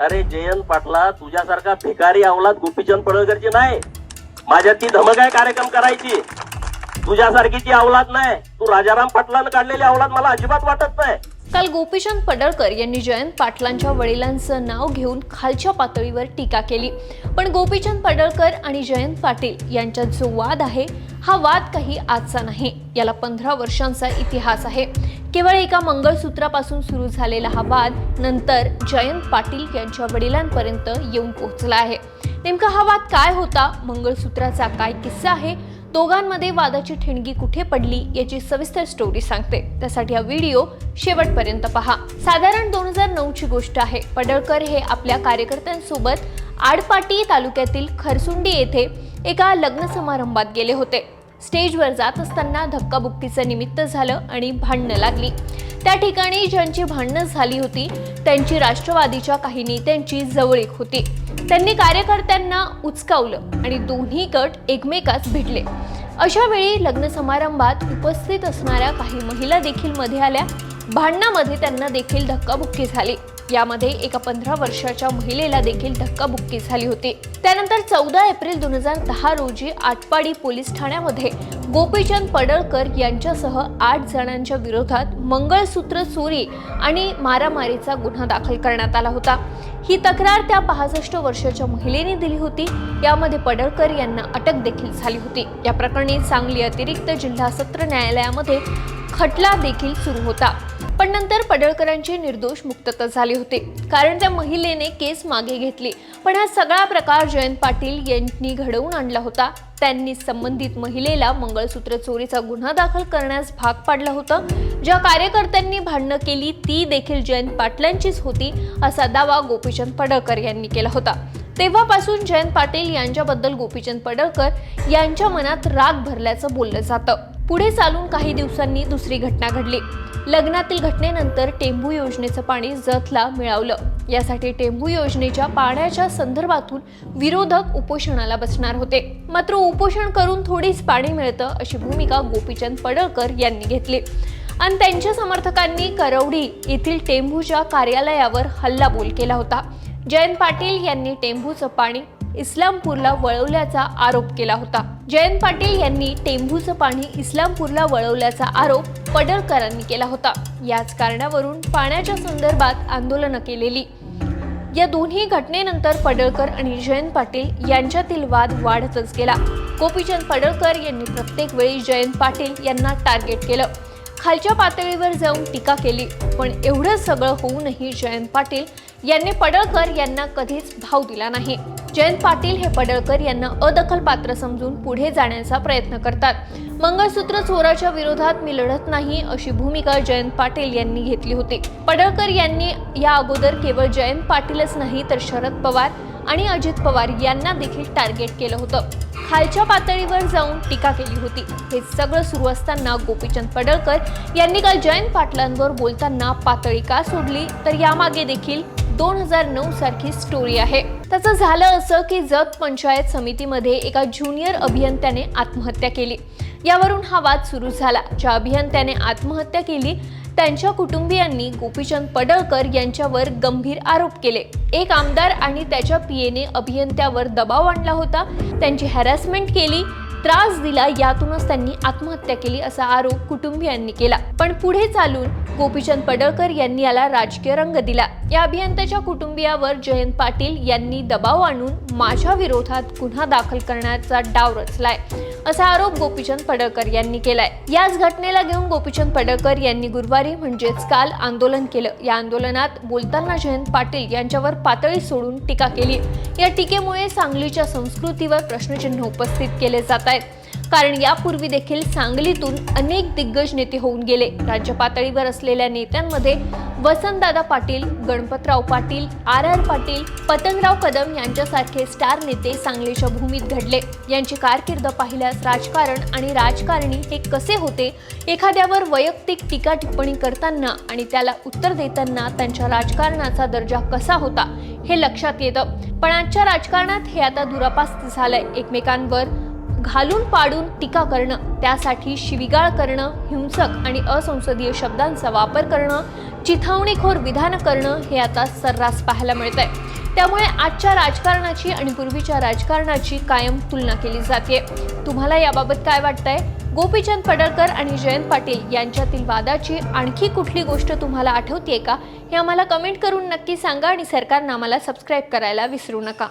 अरे जयंत पाटला तुझ्यासारखा भिकारी अवलाद गोपीचंद पडळकरची नाही. माझ्यात ती धमक आहे कार्यक्रम करायची. तुझ्यासारखीची अवलाद नाही. तू राजाराम पाटलानं काढलेली अवलाद मला अजिबात वाटत नाही. काल गोपीचंद पडळकर यांनी जयंत पाटलांच्या वडिलांचं नाव घेऊन खालच्या पातळीवर टीका केली. पण गोपीचंद पडळकर आणि जयंत पाटील यांच्यात जो वाद आहे हा वाद काही आजचा नाही. याला पंधरा वर्षांचा इतिहास आहे. केवळ एका मंगळसूत्रापासून सुरू झालेला हा वाद नंतर जयंत पाटील यांच्या वडिलांपर्यंत येऊन पोहोचला आहे. नेमका हा वाद काय होता? मंगळसूत्राचा काय किस्सा आहे? दोघांमध्ये वादाची ठिणगी कुठे पडली याची सविस्तर स्टोरी सांगते. त्यासाठी हा व्हिडिओ शेवटपर्यंत पहा. साधारण दोन हजार नऊची गोष्ट आहे. पडळकर हे आपल्या कार्यकर्त्यांसोबत आडपाटी तालुक्यातील खरसुंडी येथे एका लग्न समारंभात गेले होते. स्टेजवर जात असताना धक्काबुक्कीचं निमित्त झालं आणि भांडणं लागली. त्या ठिकाणी ज्यांची भांडणं झाली होती त्यांची राष्ट्रवादीच्या काही नेत्यांची जवळीक होती. त्यांनी कार्यकर्त्यांना उचकावलं आणि दोन्ही गट एकमेकास भिडले अशा वेळी लग्न समारंभात उपस्थित असणाऱ्या काही महिला देखील मध्ये आल्या. भांडणामध्ये त्यांना देखील धक्काबुक्की झाली. यामध्ये एका पंधरा वर्षाच्या महिलेला देखील धक्काबुक्की झाली होती. त्यानंतर चौदा एप्रिल दोन हजार दहा रोजी आटपाडी पोलीस ठाण्यामध्ये गोपीचंद पडळकर यांच्यासह आठ जणांच्या विरोधात मंगळसूत्र चोरी आणि मारामारीचा गुन्हा दाखल करण्यात आला होता. ही तक्रार त्या पासष्ट वर्षाच्या महिलेने दिली होती. यामध्ये पडळकर यांना अटक देखील झाली होती. या प्रकरणी सांगली अतिरिक्त जिल्हा सत्र न्यायालयामध्ये खटला देखील सुरू होता. पण नंतर पडळकरांची निर्दोष मुक्तता झाली होती. कारण त्या महिलेने केस मागे घेतली. पण हा सगळा प्रकार जयंत पाटील यांनी घडवून आणला होता. त्यांनी संबंधित महिलेला मंगळसूत्र चोरीचा गुन्हा दाखल करण्यास भाग पाडला होता. ज्या कार्यकर्त्यांनी भांडणं केली ती देखील जयंत पाटलांचीच होती असा दावा गोपीचंद पडळकर यांनी केला होता. तेव्हापासून जयंत पाटील यांच्याबद्दल गोपीचंद पडळकर यांच्या मनात राग भरल्याचं बोललं जातं. पुढे चालून काही दिवसांनी दुसरी घटना घडली. लग्नातील घटनेनंतर टेंभू योजनेचं पाणी जतला मिळवलं. यासाठी टेंभू योजनेच्या पाण्याच्या संदर्भातून विरोधक उपोषणाला बसणार होते. मात्र उपोषण करून थोडीच पाणी मिळतं अशी भूमिका गोपीचंद पडळकर यांनी घेतली. आणि त्यांच्या समर्थकांनी करवडी येथील टेंभूच्या कार्यालयावर हल्लाबोल केला होता. जयंत पाटील यांनी टेंभूचं पाणी इस्लामपूरला वळवल्याचा आरोप केला होता. जयंत पाटील यांनी टेंभूचं पाणी इस्लामपूरला वळवल्याचा आरोप पडळकरांनी केला होता. याच कारणावरून पाण्याच्या संदर्भात आंदोलनं केलेली. या दोन्ही घटनेनंतर पडळकर आणि जयंत पाटील यांच्यातील वाद वाढतच गेला. गोपीचंद पडळकर यांनी प्रत्येक वेळी जयंत पाटील यांना टार्गेट केलं. खालच्या पातळीवर जाऊन टीका केली पण एवढं सगळं होऊनही जयंत पाटील यांनी पडळकर यांना कधीच भाव दिला नाही. जयंत पाटील हे पडळकर यांना अदखल पात्र समजून पुढे जाण्याचा प्रयत्न करतात. मंगळसूत्र चोराच्या विरोधात मी लढत नाही अशी भूमिका जयंत पाटील यांनी घेतली होती. पडळकर यांनी या अगोदर केवळ जयंत पाटीलच नाही तर शरद पवार आणि अजित पवार यांना देखील टार्गेट केलं होतं. खालच्या पातळीवर जाऊन टीका केली होती. हे सगळं सुरू असताना गोपीचंद पडळकर यांनी काल जयंत पाटलांवर बोलताना पातळी का सोडली? तर यामागे देखील दोन हजार नऊ सारखी स्टोरी आहे. त्याचं झालं असं की जत पंचायत समितीमध्ये एका ज्युनियर अभियंत्याने आत्महत्या केली. यावरून हा वाद सुरू झाला. ज्या अभियंत्याने आत्महत्या केली त्यांच्या कुटुंबियांनी गोपीचंद पडळकर यांच्यावर गंभीर आरोप केले. एक आमदार आणि त्याच्या पीएने अभियंत्यावर दबाव आणला होता. त्यांची हॅरॅसमेंट केली. त्रास दिला यातूनच त्यांनी आत्महत्या केली असा आरोप कुटुंबियांनी केला. पण पुढे चालून गोपीचंद पडळकर यांनी याला राजकीय रंग दिला. या अभियंत्याच्या कुटुंबियावर जयंत पाटील यांनी दबाव आणून माझ्या विरोधात गुन्हा दाखल करण्याचा डाव रचलाय असा आरोप गोपीचंद पडळकर यांनी केलाय. याच घटनेला घेऊन गोपीचंद पडळकर यांनी गुरुवारी म्हणजेच काल आंदोलन केलं. या आंदोलनात बोलताना जयंत पाटील यांच्यावर पातळी सोडून टीका केली. या टीकेमुळे सांगलीच्या संस्कृतीवर प्रश्नचिन्ह उपस्थित केले जात आहेत. कारण यापूर्वी देखील सांगलीतून अनेक दिग्गज नेते होऊन गेले. राज्य पातळीवर असलेल्या नेत्यांमध्ये वसंतदादा पाटील गणपतराव पाटील आर आर पाटील पतंगराव कदम यांच्यासारखे स्टार नेते सांगलीच्या भूमीत घडले. यांची कारकीर्द पाहिल्यास राजकारण आणि राजकारणी हे कसे होते? एखाद्यावर वैयक्तिक टीका टिप्पणी करताना आणि त्याला उत्तर देताना त्यांच्या राजकारणाचा दर्जा कसा होता हे लक्षात येतं. पण आजच्या राजकारणात हे आता दुरापास्त झालंय. एकमेकांवर घालून पाडून टीका करणं त्यासाठी शिविगाळ करणं हिंसक आणि असंसदीय शब्दांचा वापर करणं चिथावणीखोर विधान करणं हे आता सर्रास पाहायला मिळतंय. त्यामुळे आजच्या राजकारणाची आणि पूर्वीच्या राजकारणाची कायम तुलना केली जाते. तुम्हाला याबाबत काय वाटतंय? गोपीचंद पडळकर आणि जयंत पाटील यांच्यातील वादाची आणखी कुठली गोष्ट तुम्हाला आठवते का? हे आम्हाला कमेंट करून नक्की सांगा आणि सरकारनं आम्हाला सबस्क्राईब करायला विसरू नका.